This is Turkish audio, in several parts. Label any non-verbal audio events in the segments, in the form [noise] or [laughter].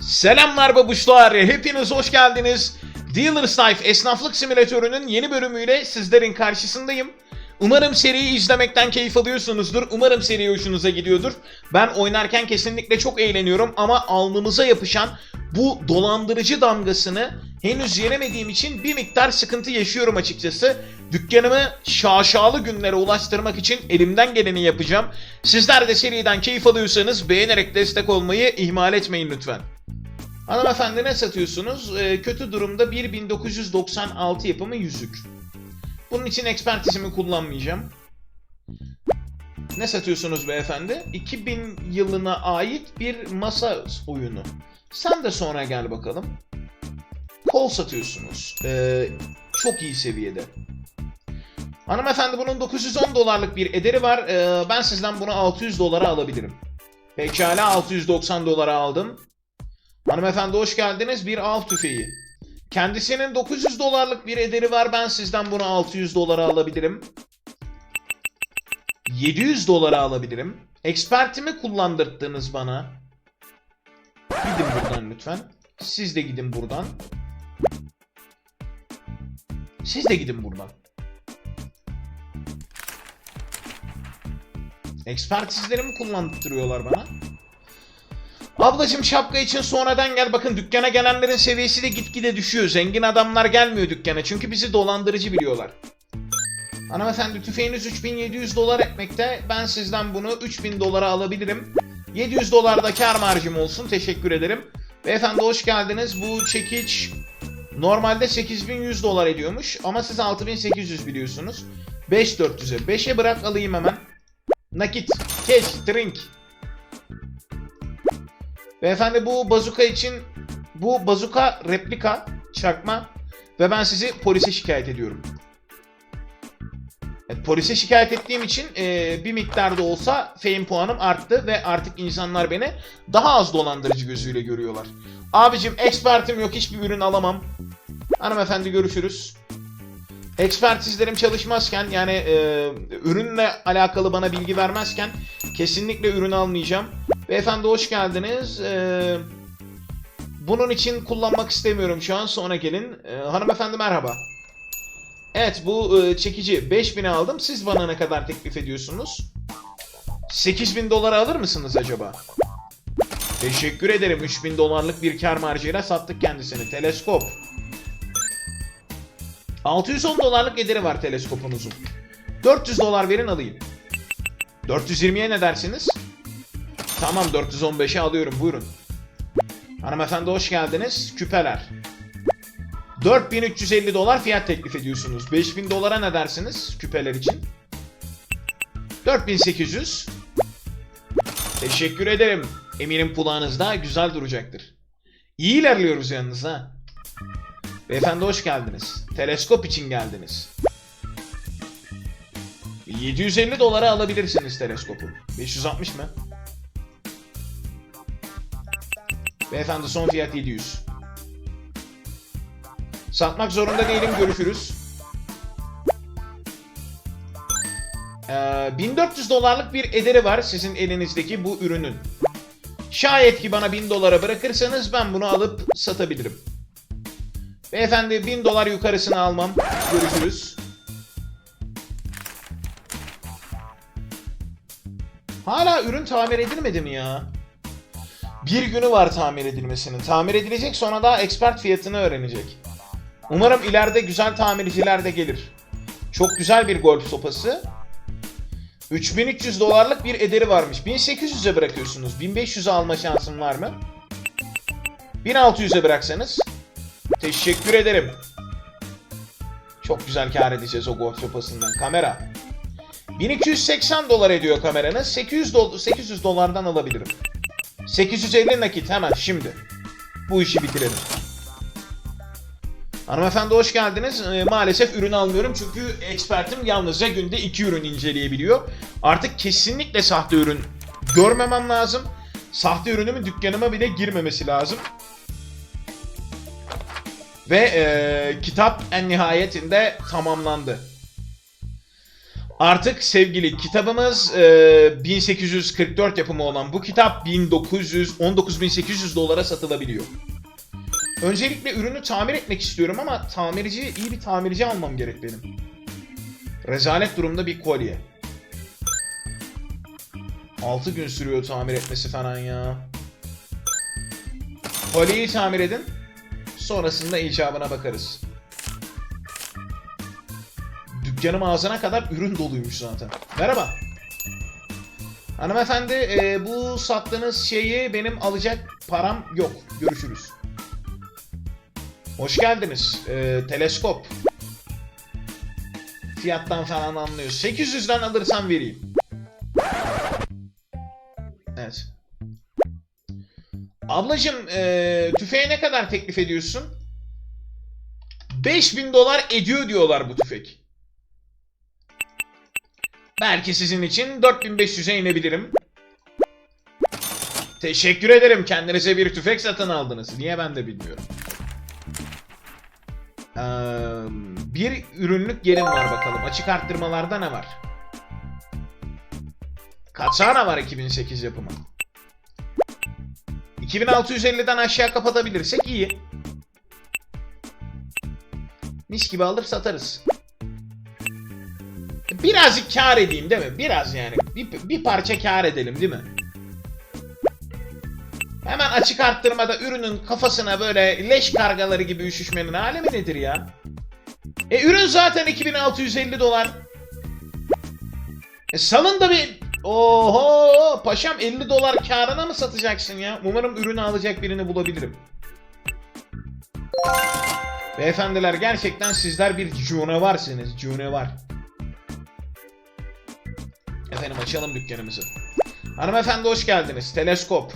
Selamlar babuşlar, hepiniz hoş geldiniz. Dealer's Life esnaflık simülatörünün yeni bölümüyle sizlerin karşısındayım. Umarım seriyi izlemekten keyif alıyorsunuzdur. Umarım seri hoşunuza gidiyordur. Ben oynarken kesinlikle çok eğleniyorum ama alnımıza yapışan bu dolandırıcı damgasını henüz yenemediğim için bir miktar sıkıntı yaşıyorum açıkçası. Dükkanımı şaşalı günlere ulaştırmak için elimden geleni yapacağım. Sizler de seriden keyif alıyorsanız beğenerek destek olmayı ihmal etmeyin lütfen. Hanımefendi ne satıyorsunuz? Ee, kötü durumda bir 1996 yapımı yüzük. Bunun için ekspertizimi kullanmayacağım. Ne satıyorsunuz beyefendi? 2000 yılına ait bir masa oyunu. Sen de sonra gel bakalım. Kol satıyorsunuz. Ee, çok iyi seviyede. Hanımefendi bunun 910 dolarlık bir ederi var. Ee, ben sizden bunu 600 dolara alabilirim. Pekala 690 dolara aldım. Hanımefendi hoş geldiniz. Bir av tüfeği. Kendisinin 900 dolarlık bir ederi var. Ben sizden bunu 600 dolara alabilirim. 700 dolara alabilirim. Ekspertimi kullandırttınız bana. Gidin buradan lütfen. Siz de gidin buradan. Siz de gidin buradan. Ekspertizlerimi kullandırıyorlar bana. Ablacım şapka için sonradan gel. Bakın dükkana gelenlerin seviyesi de gitgide düşüyor. Zengin adamlar gelmiyor dükkana çünkü bizi dolandırıcı biliyorlar. Hanımefendi tüfeğiniz 3700 dolar etmekte. Ben sizden bunu 3000 dolara alabilirim. 700 dolar da kar marjım olsun. Teşekkür ederim. Beyefendi hoş geldiniz. Bu çekiç normalde 8100 dolar ediyormuş ama siz 6800 biliyorsunuz. 5400'e. 5'e bırak alayım hemen. Nakit, cash, drink. Beyefendi bu bazuka için bu bazuka replika çakma ve ben sizi polise şikayet ediyorum. Evet, polise şikayet ettiğim için e, bir miktarda olsa fame puanım arttı ve artık insanlar beni daha az dolandırıcı gözüyle görüyorlar. Abicim ekspertim yok hiçbir ürün alamam. Hanımefendi görüşürüz. Ekspertizlerim çalışmazken yani e, ürünle alakalı bana bilgi vermezken kesinlikle ürün almayacağım. Beyefendi hoş geldiniz. Ee, bunun için kullanmak istemiyorum şu an. Sonra gelin. Ee, hanımefendi merhaba. Evet bu e, çekici 5000'e aldım. Siz bana ne kadar teklif ediyorsunuz? 8000 dolara alır mısınız acaba? Teşekkür ederim. 3000 dolarlık bir kar marjıyla sattık kendisini. Teleskop. 610 dolarlık ederi var teleskopunuzun. 400 dolar verin alayım. 420'ye ne dersiniz? Tamam 415'e alıyorum buyurun. Hanımefendi hoş geldiniz. Küpeler. 4350 dolar fiyat teklif ediyorsunuz. 5000 dolara ne dersiniz küpeler için? 4800. Teşekkür ederim. Eminim kulağınızda güzel duracaktır. İyi ilerliyoruz yalnız ha. Beyefendi hoş geldiniz. Teleskop için geldiniz. 750 dolara alabilirsiniz teleskopu. 560 mı? Beyefendi son fiyat 700. Satmak zorunda değilim görüşürüz. Ee, 1400 dolarlık bir ederi var sizin elinizdeki bu ürünün. Şayet ki bana 1000 dolara bırakırsanız ben bunu alıp satabilirim. Beyefendi 1000 dolar yukarısını almam. Görüşürüz. Hala ürün tamir edilmedi mi ya? Bir günü var tamir edilmesinin. Tamir edilecek sonra daha expert fiyatını öğrenecek. Umarım ileride güzel tamirciler de gelir. Çok güzel bir golf sopası. 3300 dolarlık bir ederi varmış. 1800'e bırakıyorsunuz. 1500'e alma şansım var mı? 1600'e bıraksanız. Teşekkür ederim. Çok güzel kar edeceğiz o golf sopasından. Kamera. 1280 dolar ediyor kameranız. 800, do 800 dolardan alabilirim. 850 nakit hemen şimdi. Bu işi bitirelim. Hanımefendi hoş geldiniz. Ee, maalesef ürün almıyorum çünkü ekspertim yalnızca günde 2 ürün inceleyebiliyor. Artık kesinlikle sahte ürün görmemem lazım. Sahte ürünümün dükkanıma bile girmemesi lazım. Ve e, kitap en nihayetinde tamamlandı. Artık sevgili kitabımız e, 1844 yapımı olan bu kitap 1900 19800 dolara satılabiliyor. Öncelikle ürünü tamir etmek istiyorum ama tamirci iyi bir tamirci almam gerek benim. Rezalet durumda bir kolye. 6 gün sürüyor tamir etmesi falan ya. Kolyeyi tamir edin. Sonrasında icabına bakarız. Dükkanım ağzına kadar ürün doluymuş zaten. Merhaba. Hanımefendi e, bu sattığınız şeyi benim alacak param yok. Görüşürüz. Hoş geldiniz. E, teleskop. Fiyattan falan anlıyoruz. 800'den alırsam vereyim. Evet. Ablacım e, tüfeğe ne kadar teklif ediyorsun? 5000 dolar ediyor diyorlar bu tüfek. Belki sizin için 4500'e inebilirim. Teşekkür ederim. Kendinize bir tüfek satın aldınız. Niye ben de bilmiyorum. Ee, bir ürünlük yerim var bakalım. Açık arttırmalarda ne var? Katana var 2008 yapımı. 2650'den aşağı kapatabilirsek iyi. Mis gibi alır satarız. Birazcık kar edeyim değil mi? Biraz yani. Bir, bir parça kar edelim değil mi? Hemen açık arttırmada ürünün kafasına böyle leş kargaları gibi üşüşmenin alemi nedir ya? E ürün zaten 2650 dolar. E salın da bir... Oho paşam 50 dolar karına mı satacaksın ya? Umarım ürünü alacak birini bulabilirim. Beyefendiler gerçekten sizler bir cunavarsınız. Cunavar. Efendim açalım dükkanımızı. Hanımefendi hoş geldiniz. Teleskop.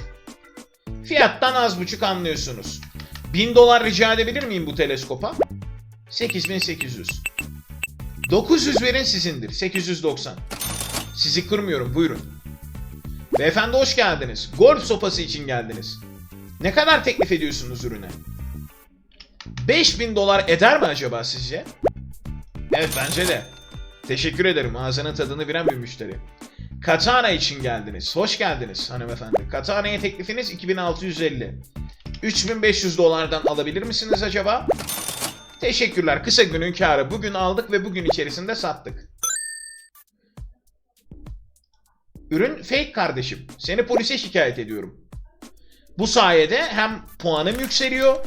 Fiyattan az buçuk anlıyorsunuz. 1000 dolar rica edebilir miyim bu teleskopa? 8800. 900 verin sizindir. 890. Sizi kırmıyorum buyurun. Beyefendi hoş geldiniz. Golf sopası için geldiniz. Ne kadar teklif ediyorsunuz ürüne? 5000 dolar eder mi acaba sizce? Evet bence de. Teşekkür ederim. Ağzının tadını bilen bir müşteri. Katana için geldiniz. Hoş geldiniz hanımefendi. Katana'ya teklifiniz 2650. 3500 dolardan alabilir misiniz acaba? Teşekkürler. Kısa günün karı. Bugün aldık ve bugün içerisinde sattık. Ürün fake kardeşim. Seni polise şikayet ediyorum. Bu sayede hem puanım yükseliyor.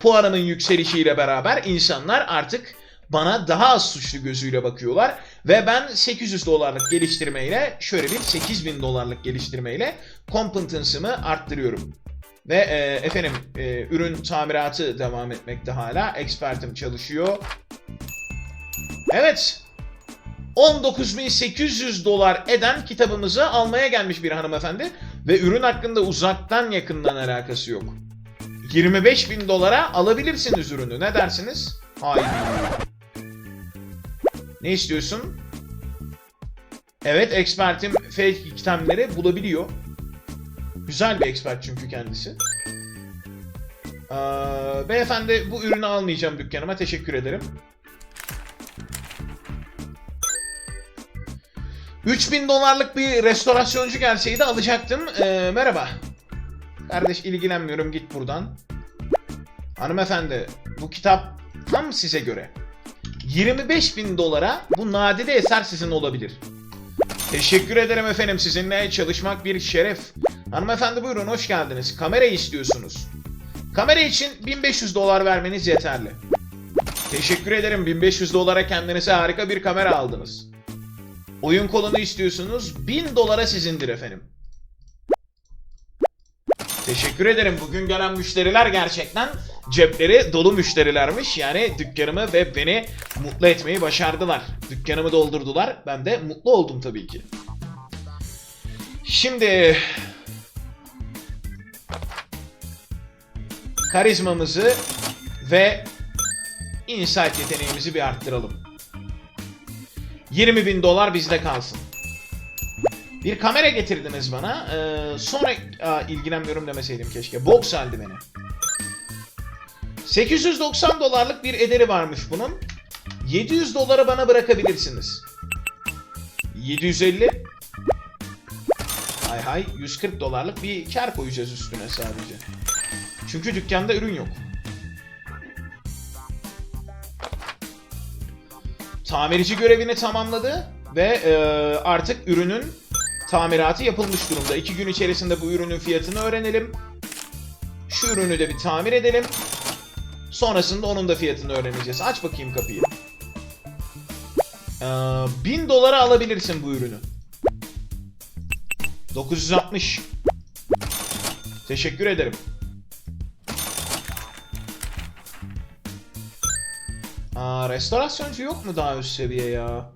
Puanımın yükselişiyle beraber insanlar artık bana daha az suçlu gözüyle bakıyorlar. Ve ben 800 dolarlık geliştirmeyle şöyle bir 8000 dolarlık geliştirmeyle competence'ımı arttırıyorum. Ve e, efendim e, ürün tamiratı devam etmekte hala. Expert'im çalışıyor. Evet. 19.800 dolar eden kitabımızı almaya gelmiş bir hanımefendi. Ve ürün hakkında uzaktan yakından alakası yok. 25.000 dolara alabilirsiniz ürünü. Ne dersiniz? Hayır. Ne istiyorsun? Evet, expertim fake itemleri bulabiliyor. Güzel bir expert çünkü kendisi. Ee, beyefendi bu ürünü almayacağım dükkanıma. Teşekkür ederim. 3000 dolarlık bir restorasyoncu gelseydi alacaktım. Ee, merhaba. Kardeş ilgilenmiyorum git buradan. Hanımefendi bu kitap tam size göre. 25 bin dolara bu nadide eser sizin olabilir. Teşekkür ederim efendim sizinle çalışmak bir şeref. Hanımefendi buyurun hoş geldiniz. Kamera istiyorsunuz. Kamera için 1500 dolar vermeniz yeterli. Teşekkür ederim 1500 dolara kendinize harika bir kamera aldınız. Oyun kolunu istiyorsunuz 1000 dolara sizindir efendim. Teşekkür ederim. Bugün gelen müşteriler gerçekten cepleri dolu müşterilermiş. Yani dükkanımı ve beni mutlu etmeyi başardılar. Dükkanımı doldurdular. Ben de mutlu oldum tabii ki. Şimdi karizmamızı ve insight yeteneğimizi bir arttıralım. 20 bin dolar bizde kalsın. Bir kamera getirdiniz bana. Ee, sonra Aa, ilgilenmiyorum demeseydim keşke. Box eldiveni. 890 dolarlık bir ederi varmış bunun. 700 dolara bana bırakabilirsiniz. 750. Hay hay 140 dolarlık bir kar koyacağız üstüne sadece. Çünkü dükkanda ürün yok. Tamirci görevini tamamladı ve e, artık ürünün tamiratı yapılmış durumda. İki gün içerisinde bu ürünün fiyatını öğrenelim. Şu ürünü de bir tamir edelim. Sonrasında onun da fiyatını öğreneceğiz. Aç bakayım kapıyı. Ee, 1000 dolara alabilirsin bu ürünü. 960. Teşekkür ederim. Aa, restorasyoncu yok mu daha üst seviye ya?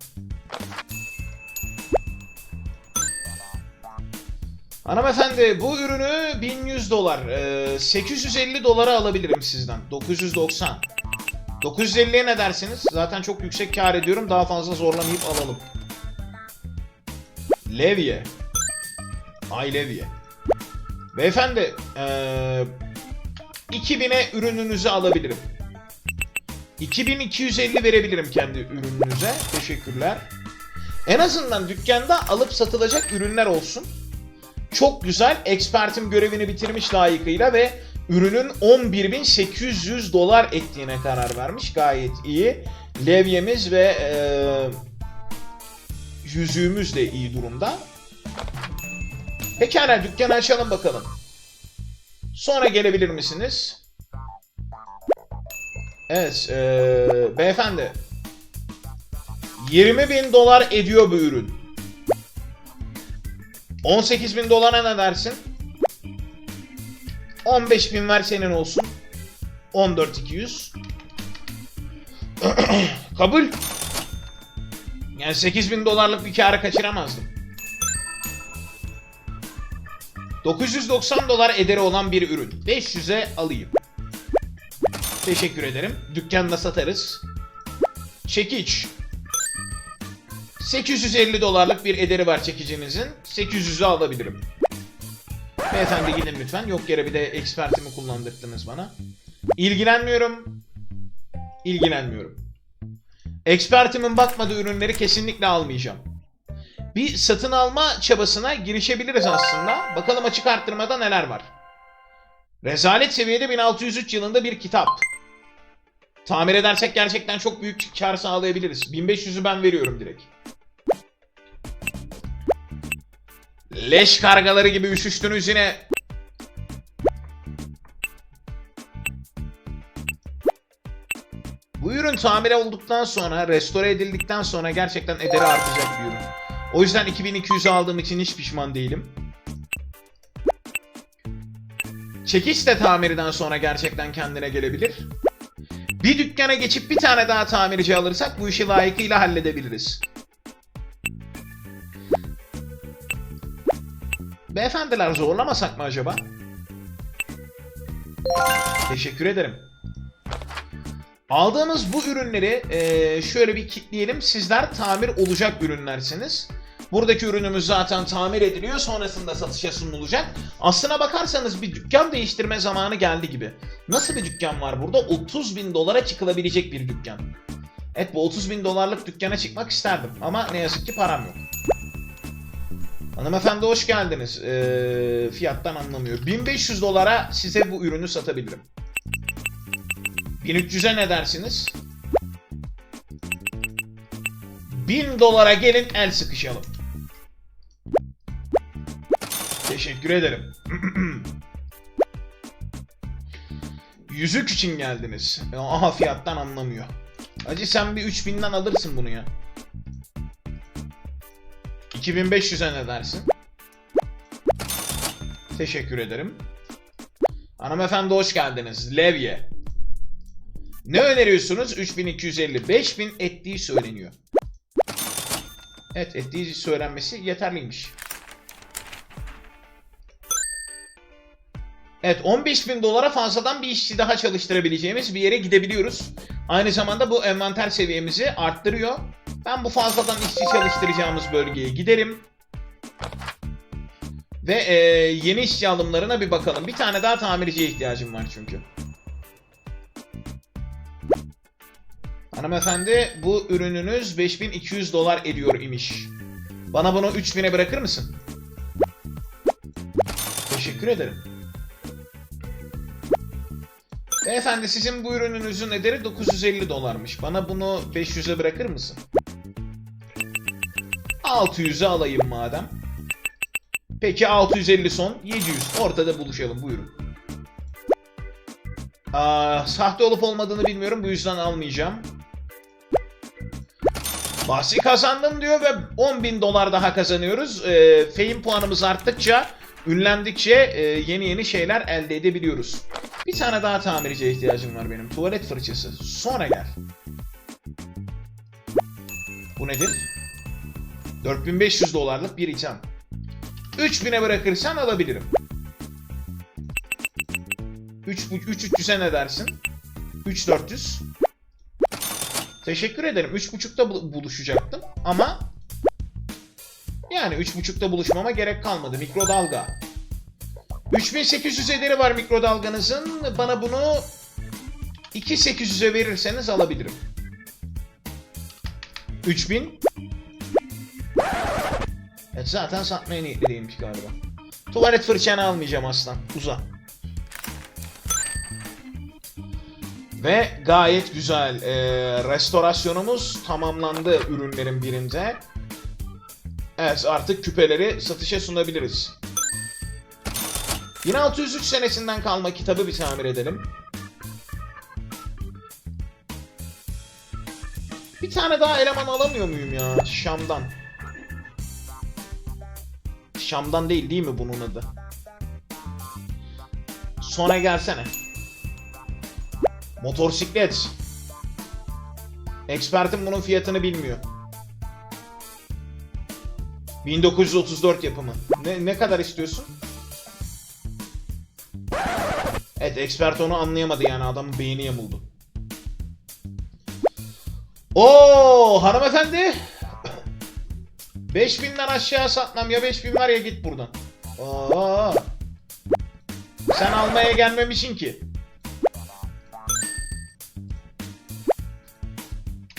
Hanımefendi bu ürünü 1100 dolar, e, 850 dolara alabilirim sizden. 990. 950'ye ne dersiniz? Zaten çok yüksek kar ediyorum. Daha fazla zorlamayıp alalım. Levye. Ay Levye. Beyefendi, e, 2000'e ürününüzü alabilirim. 2250 verebilirim kendi ürününüze. Teşekkürler. En azından dükkanda alıp satılacak ürünler olsun. Çok güzel. Expertim görevini bitirmiş layıkıyla ve ürünün 11.800 dolar ettiğine karar vermiş. Gayet iyi. Levyemiz ve eee yüzüğümüz de iyi durumda. Pekala dükkanı açalım bakalım. Sonra gelebilir misiniz? Evet, eee, beyefendi. 20 bin dolar ediyor bu ürün. 18 bin dolara ne dersin? 15 bin ver senin olsun. 14 200. [clears throat] Kabul. Yani 8 bin dolarlık bir kârı kaçıramazdım. 990 dolar ederi olan bir ürün. 500'e alayım. Teşekkür ederim. Dükkanda satarız. Çekiç. 850 dolarlık bir ederi var çekicimizin. 800'ü alabilirim. Beyefendi gidin lütfen. Yok yere bir de ekspertimi kullandırdınız bana. İlgilenmiyorum. İlgilenmiyorum. Ekspertimin bakmadığı ürünleri kesinlikle almayacağım. Bir satın alma çabasına girişebiliriz aslında. Bakalım açık arttırmada neler var. Rezalet seviyede 1603 yılında bir kitap. Tamir edersek gerçekten çok büyük kar sağlayabiliriz. 1500'ü ben veriyorum direkt. Leş kargaları gibi üşüştünüz yine. Bu ürün tamir olduktan sonra, restore edildikten sonra gerçekten ederi artacak bir ürün. O yüzden 2200'ü aldığım için hiç pişman değilim. Çekiç de tamirden sonra gerçekten kendine gelebilir. Bir dükkana geçip bir tane daha tamirci alırsak bu işi layıkıyla halledebiliriz. Beyefendiler zorlamasak mı acaba? Teşekkür ederim. Aldığımız bu ürünleri şöyle bir kitleyelim. Sizler tamir olacak ürünlersiniz. Buradaki ürünümüz zaten tamir ediliyor. Sonrasında satışa sunulacak. Aslına bakarsanız bir dükkan değiştirme zamanı geldi gibi. Nasıl bir dükkan var burada? 30 bin dolara çıkılabilecek bir dükkan. Evet bu 30 bin dolarlık dükkana çıkmak isterdim. Ama ne yazık ki param yok. Hanımefendi hoş geldiniz. Ee, fiyattan anlamıyor. 1500 dolara size bu ürünü satabilirim. 1300'e ne dersiniz? 1000 dolara gelin el sıkışalım. Teşekkür ederim. [clears throat] Yüzük için geldiniz. Aha fiyattan anlamıyor. Acı sen bir 3000'den alırsın bunu ya. 2500'e ne dersin? Teşekkür ederim. Hanımefendi hoş geldiniz. Levye. Ne öneriyorsunuz? 3250. 5000 ettiği söyleniyor. Evet ettiği söylenmesi yeterliymiş. Evet 15.000 dolara fazladan bir işçi daha çalıştırabileceğimiz bir yere gidebiliyoruz. Aynı zamanda bu envanter seviyemizi arttırıyor. Ben bu fazladan işçi çalıştıracağımız bölgeye giderim. Ve e, yeni işçi alımlarına bir bakalım. Bir tane daha tamirciye ihtiyacım var çünkü. Hanımefendi bu ürününüz 5200 dolar ediyor imiş. Bana bunu 3000'e bırakır mısın? Teşekkür ederim. Beyefendi sizin bu ürününüzün ederi 950 dolarmış. Bana bunu 500'e bırakır mısın? 600'e alayım madem. Peki 650 son 700. Ortada buluşalım buyurun. Aa, sahte olup olmadığını bilmiyorum bu yüzden almayacağım. Bahsi kazandım diyor ve 10 bin dolar daha kazanıyoruz. Ee, fame puanımız arttıkça, ünlendikçe e, yeni yeni şeyler elde edebiliyoruz. Bir tane daha tamirciye ihtiyacım var benim. Tuvalet fırçası. Sonra gel. Bu nedir? 4500 dolarlık bir item. 3000'e bırakırsan alabilirim. 3 3300'e ne dersin? 3400. Teşekkür ederim. 3.5'ta bul- buluşacaktım ama yani 3.5'ta buluşmama gerek kalmadı. Mikrodalga. 3800 ederi var mikrodalganızın. Bana bunu 2800'e verirseniz alabilirim. 3000. Evet zaten satmaya niyetli değilmiş galiba. Tuvalet fırçanı almayacağım aslan. Uza. Ve gayet güzel. Ee, restorasyonumuz tamamlandı ürünlerin birinde. Evet artık küpeleri satışa sunabiliriz. 1603 senesinden kalma kitabı bir tamir edelim. Bir tane daha eleman alamıyor muyum ya Şam'dan? Şam'dan değil değil mi bunun adı? Sonra gelsene. Motosiklet. Ekspertim bunun fiyatını bilmiyor. 1934 yapımı. Ne, ne kadar istiyorsun? Evet expert onu anlayamadı yani adamın beyni yamuldu. Oo hanımefendi. 5000'den aşağı satmam ya 5000 var ya git buradan. Oo. Sen almaya gelmemişsin ki.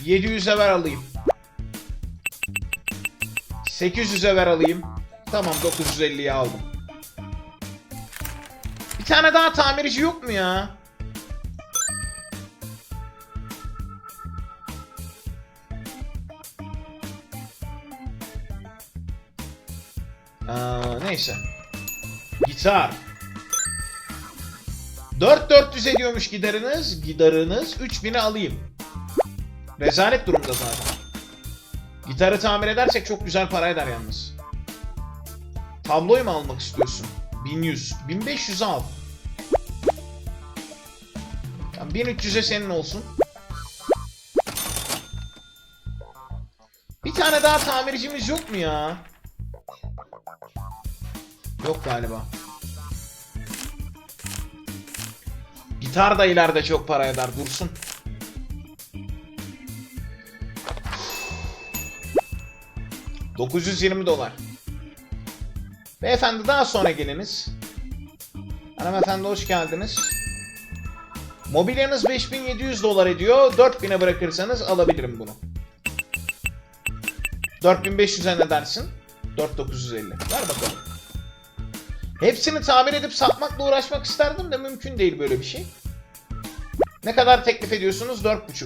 700'e ver alayım. 800'e ver alayım. Tamam 950'ye aldım. Bir tane daha tamirci yok mu ya? Aa, neyse. Gitar. 4400 ediyormuş gideriniz. Gidarınız 3000'e alayım. Rezalet durumda zaten. Gitarı tamir edersek çok güzel para eder yalnız. Tabloyu mu almak istiyorsun? 1100. 1500 al. Tamam, 1300'e senin olsun. Bir tane daha tamircimiz yok mu ya? Yok galiba. Gitar da ileride çok para eder. Dursun. ...920 dolar. Beyefendi daha sonra geliniz. Hanımefendi hoş geldiniz. Mobilyanız 5700 dolar ediyor. 4000'e bırakırsanız alabilirim bunu. 4500'e ne dersin? 4950. Ver bakalım. Hepsini tamir edip satmakla uğraşmak isterdim de mümkün değil böyle bir şey. Ne kadar teklif ediyorsunuz? 4.5.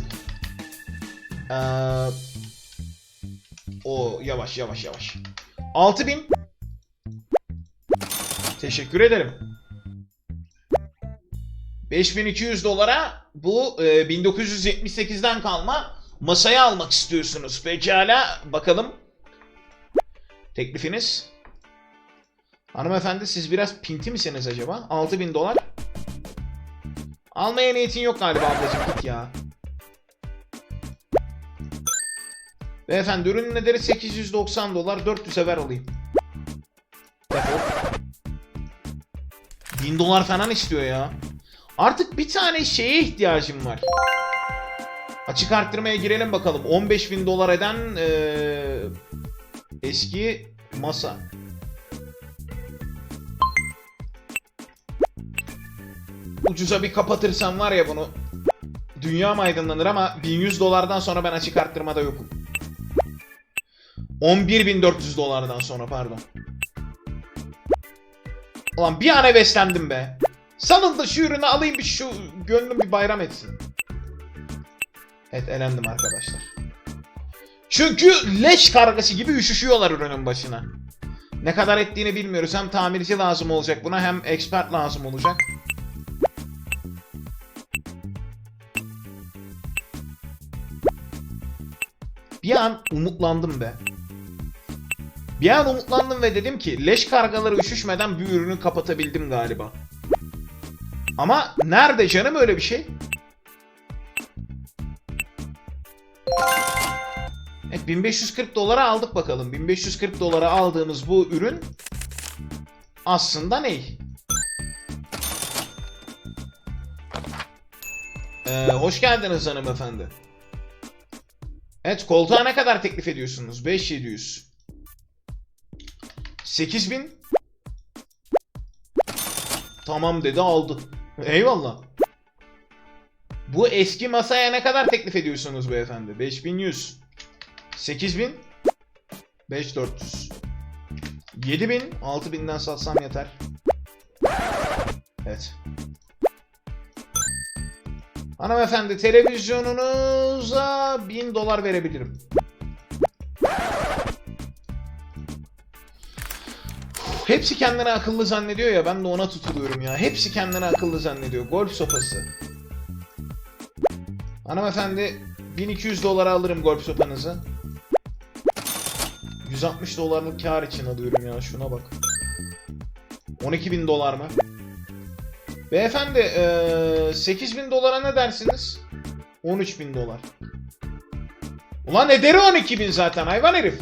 Ee, o yavaş yavaş yavaş. 6000. Teşekkür ederim. 5200 dolara bu e, 1978'den kalma masayı almak istiyorsunuz. Pekala bakalım. Teklifiniz? Hanımefendi siz biraz pinti misiniz acaba? 6000 dolar. Almaya niyetin yok galiba ablacığım git ya. Beyefendi ürünün ederi 890 dolar 400'e ver alayım. Defol. 1000 dolar falan istiyor ya. Artık bir tane şeye ihtiyacım var. Açık arttırmaya girelim bakalım. 15 bin dolar eden eee, eski masa. Ucuza bir kapatırsam var ya bunu. Dünya aydınlanır ama 1100 dolardan sonra ben açık arttırmada yokum. 11.400 dolardan sonra pardon. Ulan bir an heveslendim be. Salın da şu ürünü alayım bir şu gönlüm bir bayram etsin. Evet elendim arkadaşlar. Çünkü leş kargası gibi üşüşüyorlar ürünün başına. Ne kadar ettiğini bilmiyoruz. Hem tamirci lazım olacak buna hem expert lazım olacak. Bir an umutlandım be. Bir an umutlandım ve dedim ki leş kargaları üşüşmeden bir ürünü kapatabildim galiba. Ama nerede canım öyle bir şey? Evet 1540 dolara aldık bakalım. 1540 dolara aldığımız bu ürün aslında ne? Ee, hoş geldiniz hanımefendi. Evet koltuğa ne kadar teklif ediyorsunuz? 5700. 8000. Tamam dedi aldı. Eyvallah. Bu eski masaya ne kadar teklif ediyorsunuz beyefendi? 5100. 8000. 5400. 7000. 6000'den satsam yeter. Evet. Hanımefendi televizyonunuza 1000 dolar verebilirim. Hepsi kendini akıllı zannediyor ya ben de ona tutuluyorum ya. Hepsi kendini akıllı zannediyor. Golf sopası. Hanımefendi 1200 dolara alırım golf sopanızı. 160 dolarlık kar için alıyorum ya şuna bak. 12.000 dolar mı? Beyefendi eee 8000 dolara ne dersiniz? 13.000 dolar. Ulan ederi 12.000 zaten hayvan herif.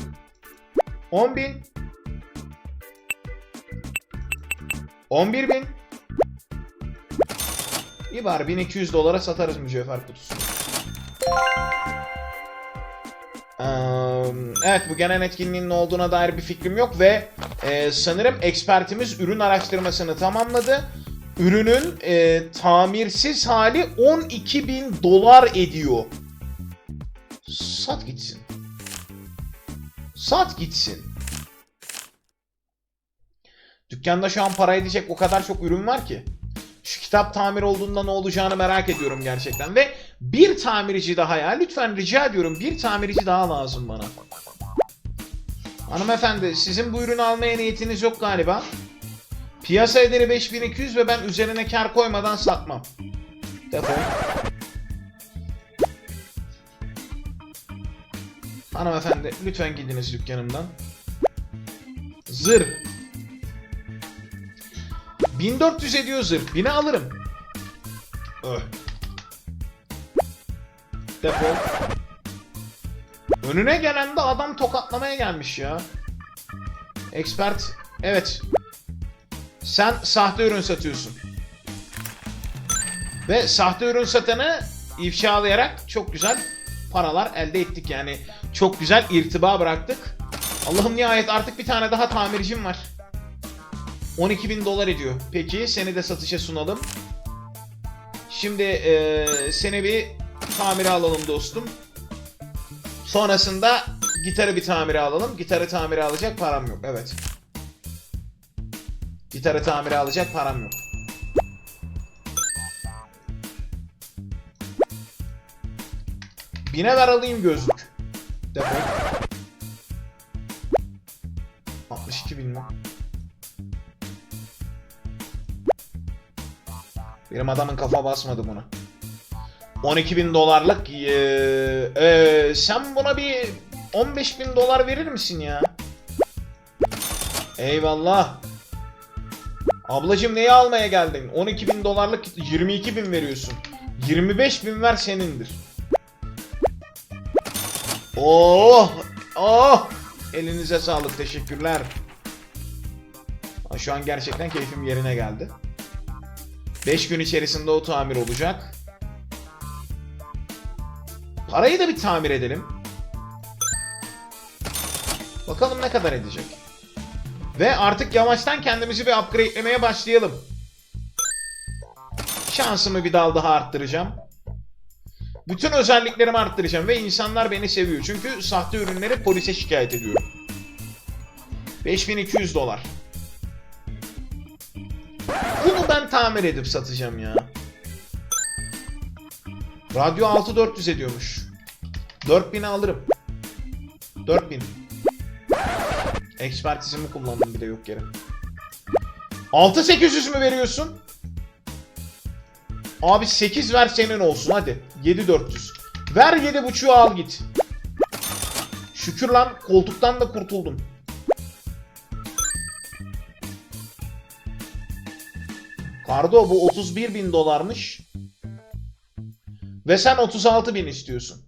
10.000 11.000 İyi bari 1200 dolara satarız mücevher kutusunu. Evet bu genel etkinliğin ne olduğuna dair bir fikrim yok ve e, sanırım ekspertimiz ürün araştırmasını tamamladı. Ürünün e, tamirsiz hali 12.000 dolar ediyor. Sat gitsin. Sat gitsin. Dükkanda şu an para edecek o kadar çok ürün var ki. Şu kitap tamir olduğunda ne olacağını merak ediyorum gerçekten. Ve bir tamirci daha ya. Lütfen rica ediyorum bir tamirci daha lazım bana. Hanımefendi sizin bu ürünü almaya niyetiniz yok galiba. Piyasa ederi 5200 ve ben üzerine kar koymadan satmam. Defol. Hanımefendi lütfen gidiniz dükkanımdan. Zır. 1400 ediyor zırh. 1000'e alırım. Öh. Defol. Önüne gelen de adam tokatlamaya gelmiş ya. Expert. Evet. Sen sahte ürün satıyorsun. Ve sahte ürün satanı ifşalayarak çok güzel paralar elde ettik yani. Çok güzel irtiba bıraktık. Allah'ım nihayet artık bir tane daha tamircim var. 12 bin dolar ediyor. Peki seni de satışa sunalım. Şimdi eee, seni bir tamire alalım dostum. Sonrasında gitarı bir tamire alalım. Gitarı tamire alacak param yok. Evet. Gitarı tamire alacak param yok. Bine ver alayım gözlük. Defol. Benim adamın kafa basmadı buna. 12 bin dolarlık. Ee, ee, sen buna bir 15 bin dolar verir misin ya? Eyvallah. Ablacım neyi almaya geldin? 12 bin dolarlık 22 bin veriyorsun. 25 bin ver senindir. Oh! Oh! Elinize sağlık. Teşekkürler. Şu an gerçekten keyfim yerine geldi. 5 gün içerisinde o tamir olacak. Parayı da bir tamir edelim. Bakalım ne kadar edecek. Ve artık yavaştan kendimizi bir upgrade'lemeye başlayalım. Şansımı bir dal daha arttıracağım. Bütün özelliklerimi arttıracağım ve insanlar beni seviyor. Çünkü sahte ürünleri polise şikayet ediyorum. 5200 dolar. Bunu ben tamir edip satacağım ya. Radyo 6400 ediyormuş. 4000'e alırım. 4000. Ekspertizimi kullandım bile yok yere. 6800 mü veriyorsun? Abi 8 ver senin olsun hadi. 7400. Ver 7.5'u al git. Şükür lan koltuktan da kurtuldum. Kardo bu 31 bin dolarmış. Ve sen 36 bin istiyorsun.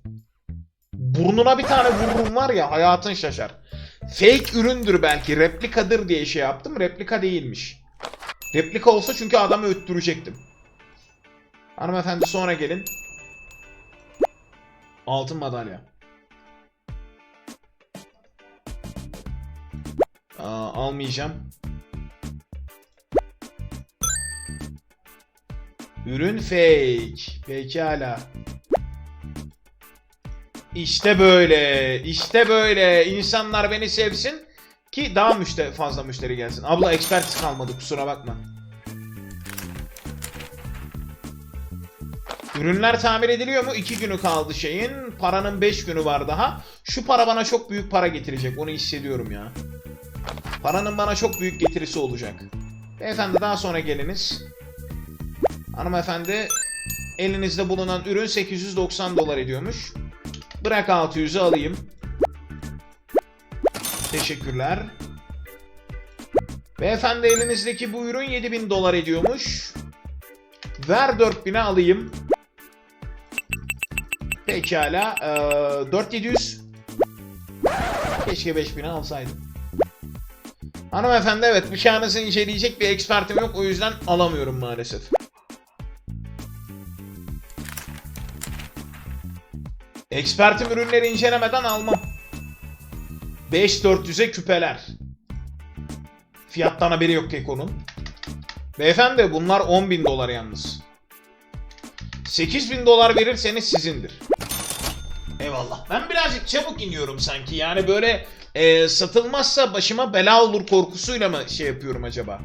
Burnuna bir tane vururum var ya hayatın şaşar. Fake üründür belki replikadır diye şey yaptım. Replika değilmiş. Replika olsa çünkü adamı öttürecektim. Hanımefendi sonra gelin. Altın madalya. Aa, almayacağım. Ürün fake. Pekala. İşte böyle. İşte böyle. İnsanlar beni sevsin ki daha müşte fazla müşteri gelsin. Abla ekspertiz kalmadı kusura bakma. Ürünler tamir ediliyor mu? 2 günü kaldı şeyin. Paranın 5 günü var daha. Şu para bana çok büyük para getirecek. Onu hissediyorum ya. Paranın bana çok büyük getirisi olacak. Beyefendi daha sonra geliniz. Hanımefendi elinizde bulunan ürün 890 dolar ediyormuş. Bırak 600'ü alayım. Teşekkürler. Beyefendi elinizdeki bu ürün 7000 dolar ediyormuş. Ver 4000'e alayım. Pekala. Ee, 4700. Keşke 5000'e alsaydım. Hanımefendi evet bıçağınızı inceleyecek bir ekspertim yok o yüzden alamıyorum maalesef. Ekspertim ürünleri incelemeden almam. 5400'e küpeler. Fiyattan haberi yok Keko'nun. Beyefendi bunlar 10.000 dolar yalnız. 8000 dolar verirseniz sizindir. Eyvallah. Ben birazcık çabuk iniyorum sanki. Yani böyle e, satılmazsa başıma bela olur korkusuyla mı şey yapıyorum acaba?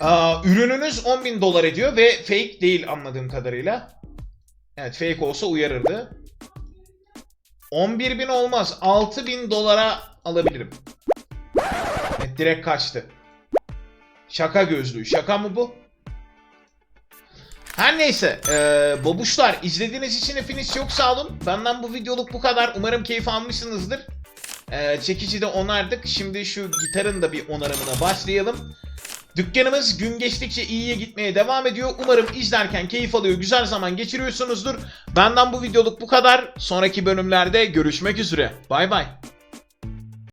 Aa, ürününüz 10.000 dolar ediyor ve fake değil anladığım kadarıyla. Evet fake olsa uyarırdı. 11.000 olmaz. 6.000 dolara alabilirim. Evet direkt kaçtı. Şaka gözlüğü. Şaka mı bu? Her neyse. eee babuşlar izlediğiniz için hepiniz çok sağ olun. Benden bu videoluk bu kadar. Umarım keyif almışsınızdır. Eee çekici de onardık. Şimdi şu gitarın da bir onarımına başlayalım. Dükkanımız gün geçtikçe iyiye gitmeye devam ediyor. Umarım izlerken keyif alıyor, güzel zaman geçiriyorsunuzdur. Benden bu videoluk bu kadar. Sonraki bölümlerde görüşmek üzere. Bay bay.